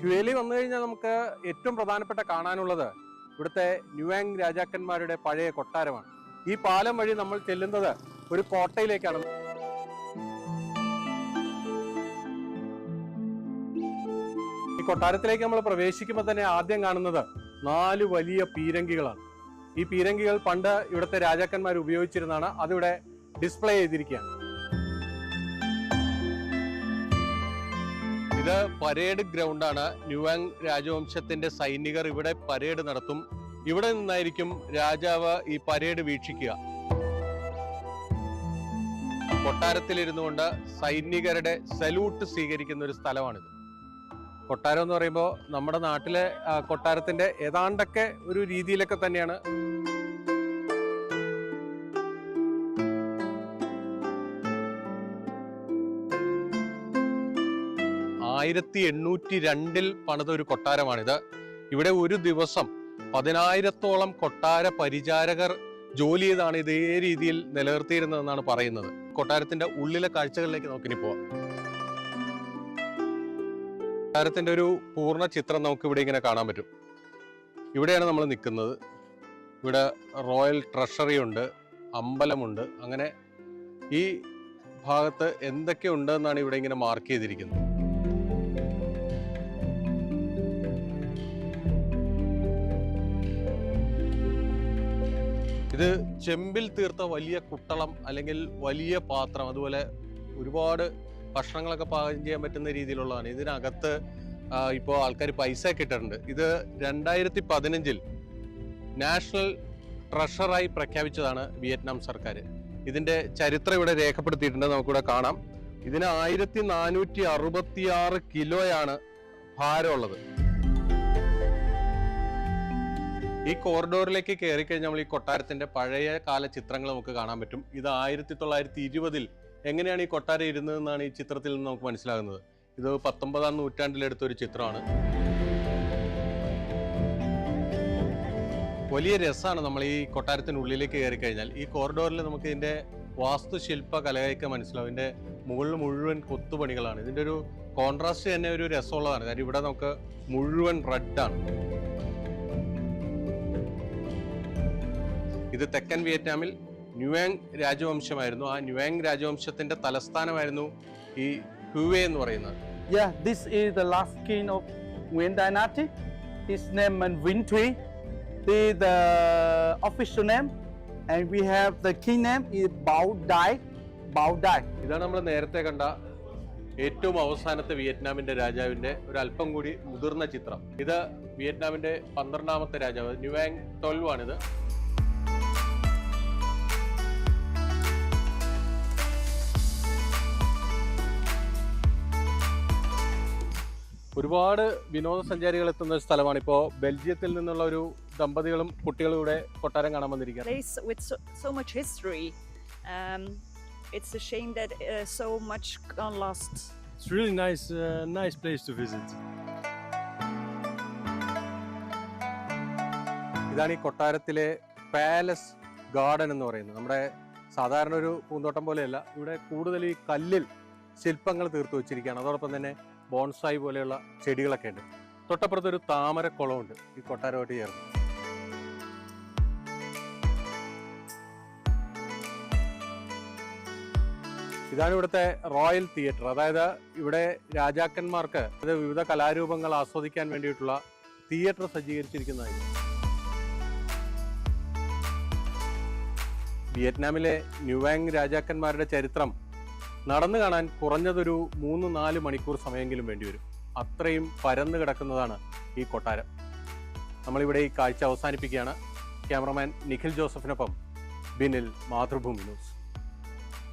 ഹ്വേലി വന്നു കഴിഞ്ഞാൽ നമുക്ക് ഏറ്റവും പ്രധാനപ്പെട്ട കാണാനുള്ളത് ഇവിടുത്തെ ന്യൂയാങ് രാജാക്കന്മാരുടെ പഴയ കൊട്ടാരമാണ്. ഈ പാലം വഴി നമ്മൾ ചെല്ലുന്നത് ഒരു കോട്ടയിലേക്കാണ്. ഈ കൊട്ടാരത്തിലേക്ക് നമ്മൾ പ്രവേശിക്കുമ്പോൾ തന്നെ ആദ്യം കാണുന്നത് നാല് വലിയ പീരങ്കികളാണ്. ഈ പീരങ്കികൾ പണ്ട് ഇവിടുത്തെ രാജാക്കന്മാർ ഉപയോഗിച്ചിരുന്നതാണ് അതിവിടെ ഡിസ്പ്ലേ ചെയ്തിരിക്കുകയാണ്. ഇത് പരേഡ് ഗ്രൗണ്ടാണ്. ന്യൂവാങ് രാജവംശത്തിന്റെ സൈനികർ ഇവിടെ പരേഡ് നടത്തും. ഇവിടെ നിന്നായിരിക്കും രാജാവ് ഈ പരേഡ് വീക്ഷിക്കുക. കൊട്ടാരത്തിലിരുന്നു കൊണ്ട് സൈനികരുടെ സല്യൂട്ട് സ്വീകരിക്കുന്ന ഒരു സ്ഥലമാണിത്. കൊട്ടാരം എന്ന് പറയുമ്പോൾ നമ്മുടെ നാട്ടിലെ കൊട്ടാരത്തിന്റെ ഏതാണ്ടൊക്കെ ഒരു രീതിയിലൊക്കെ തന്നെയാണ്. ആയിരത്തി എണ്ണൂറ്റി രണ്ടിൽ പണിത ഒരു കൊട്ടാരമാണിത്. ഇവിടെ ഒരു ദിവസം പതിനായിരത്തോളം കൊട്ടാര പരിചാരകർ ജോലി ചെയ്താണ് ഇതേ രീതിയിൽ നിലനിർത്തിയിരുന്നതെന്നാണ് പറയുന്നത്. കൊട്ടാരത്തിന്റെ ഉള്ളിലെ കാഴ്ചകളിലേക്ക് നമുക്കിനി പോവാം. കൊട്ടാരത്തിന്റെ ഒരു പൂർണ ചിത്രം നമുക്ക് ഇവിടെ ഇങ്ങനെ കാണാൻ പറ്റും. ഇവിടെയാണ് നമ്മൾ നിൽക്കുന്നത്. ഇവിടെ റോയൽ ട്രഷറി ഉണ്ട് അമ്പലമുണ്ട്. അങ്ങനെ ഈ ഭാഗത്ത് എന്തൊക്കെ ഉണ്ടെന്നാണ് ഇവിടെ ഇങ്ങനെ മാർക്ക് ചെയ്തിരിക്കുന്നത്. ഇത് ചെമ്പിൽ തീർത്ത വലിയ കുട്ടളം അല്ലെങ്കിൽ വലിയ പാത്രം അതുപോലെ ഒരുപാട് ഭക്ഷണങ്ങളൊക്കെ പാകം ചെയ്യാൻ പറ്റുന്ന രീതിയിലുള്ളതാണ്. ഇതിനകത്ത് ഇപ്പോൾ ആൾക്കാർ പൈസ കിട്ടാറുണ്ട്. ഇത് രണ്ടായിരത്തി പതിനഞ്ചിൽ നാഷണൽ ട്രഷറായി പ്രഖ്യാപിച്ചതാണ് വിയറ്റ്നാം സർക്കാർ ഇതിന്റെ ചരിത്രം ഇവിടെ രേഖപ്പെടുത്തിയിട്ടുണ്ട്. നമുക്കിവിടെ കാണാം. ഇതിന് ആയിരത്തി നാനൂറ്റി അറുപത്തി ആറ് കിലോയാണ് ഭാരമുള്ളത്. ഈ കോറിഡോറിലേക്ക് കയറി കഴിഞ്ഞാൽ നമ്മൾ ഈ കൊട്ടാരത്തിന്റെ പഴയ കാല ചിത്രങ്ങൾ നമുക്ക് കാണാൻ പറ്റും. ഇത് ആയിരത്തി തൊള്ളായിരത്തി ഇരുപതിൽ എങ്ങനെയാണ് ഈ കൊട്ടാര ഇരുന്നതെന്നാണ് ഈ ചിത്രത്തിൽ നിന്ന് നമുക്ക് മനസ്സിലാകുന്നത്? ഇത് പത്തൊമ്പതാം നൂറ്റാണ്ടിലെടുത്ത ഒരു ചിത്രമാണ്. വലിയ രസമാണ് നമ്മൾ ഈ കൊട്ടാരത്തിനുള്ളിലേക്ക് കയറി കഴിഞ്ഞാൽ ഈ കോറിഡോറിൽ നമുക്ക് ഇതിന്റെ വാസ്തുശില്പ കലകൾക്ക് മനസ്സിലാവും. ഇതിന്റെ മുകളിൽ മുഴുവൻ കൊത്തുപണികളാണ്. ഇതിന്റെ ഒരു കോൺട്രാസ്റ്റ് തന്നെ ഒരു രസമുള്ളതാണ്. കാര്യം ഇവിടെ നമുക്ക് മുഴുവൻ റെഡാണ് ഇത് തെക്കൻ വിയറ്റ്നാമിൽ ന്യൂയാങ് രാജവംശമായിരുന്നു ആ ന്യൂയാങ് രാജവംശത്തിന്റെ തലസ്ഥാനമായിരുന്നു ഈ ഹുവേ എന്ന് പറയുന്നത് Yeah, this is the last king of Nguyen Dynasty. His name is Vinh Thuy. This is the official name. And we have the king name is Bao Dai. Bao Dai. ഇതാണ് നമ്മൾ നേരത്തെ കണ്ട ഏറ്റവും അവസാനത്തെ വിയറ്റ്നാമിന്റെ രാജാവിന്റെ ഒരു അല്പം കൂടി മുതിർന്ന ചിത്രം ഇത് വിയറ്റ്നാമിന്റെ പന്ത്രണ്ടാമത്തെ രാജാവ് ന്യൂയാങ് ട്വൽവ് ആണിത് ഒരുപാട് വിനോദസഞ്ചാരികൾ എത്തുന്ന ഒരു സ്ഥലമാണ് ഇപ്പോൾ ബെൽജിയത്തിൽ നിന്നുള്ള ഒരു ദമ്പതികളും കുട്ടികളും ഇവിടെ കൊട്ടാരം കാണാൻ വന്നിരിക്കുകയാണ് place with so, so much history. Um, it's a shame that uh, so much gone lost. It's really nice, uh, nice place to visit. ഇതാണ് ഈ കൊട്ടാരത്തിലെ പാലസ് ഗാർഡൻ എന്ന് പറയുന്നത് നമ്മുടെ സാധാരണ ഒരു പൂന്തോട്ടം പോലെയല്ല ഇവിടെ കൂടുതൽ ഈ കല്ലിൽ ശില്പങ്ങൾ തീർത്തു വെച്ചിരിക്കുകയാണ് അതോടൊപ്പം തന്നെ ബോൺസായി പോലെയുള്ള ചെടികളൊക്കെ ഉണ്ട്. തൊട്ടപ്പുറത്ത് ഒരു താമരക്കുളമുണ്ട് ഈ കൊട്ടാരമായിട്ട് ചേർന്ന്. ഇതാണ് ഇവിടുത്തെ റോയൽ തിയേറ്റർ. അതായത് ഇവിടെ രാജാക്കന്മാർക്ക് വിവിധ കലാരൂപങ്ങൾ ആസ്വദിക്കാൻ വേണ്ടിയിട്ടുള്ള തിയേറ്റർ സജ്ജീകരിച്ചിരിക്കുന്നതായിരുന്നു വിയറ്റ്നാമിലെ ന്യൂവാങ് രാജാക്കന്മാരുടെ ചരിത്രം നടന്നു കാണാൻ കുറഞ്ഞതൊരു മൂന്ന് നാല് മണിക്കൂർ സമയമെങ്കിലും വേണ്ടിവരും അത്രയും പരന്നു കിടക്കുന്നതാണ് ഈ കൊട്ടാരം. നമ്മളിവിടെ ഈ കാഴ്ച അവസാനിപ്പിക്കുകയാണ്. ക്യാമറമാൻ നിഖിൽ ജോസഫിനൊപ്പം ബിനിൽ മാതൃഭൂമി ന്യൂസ്.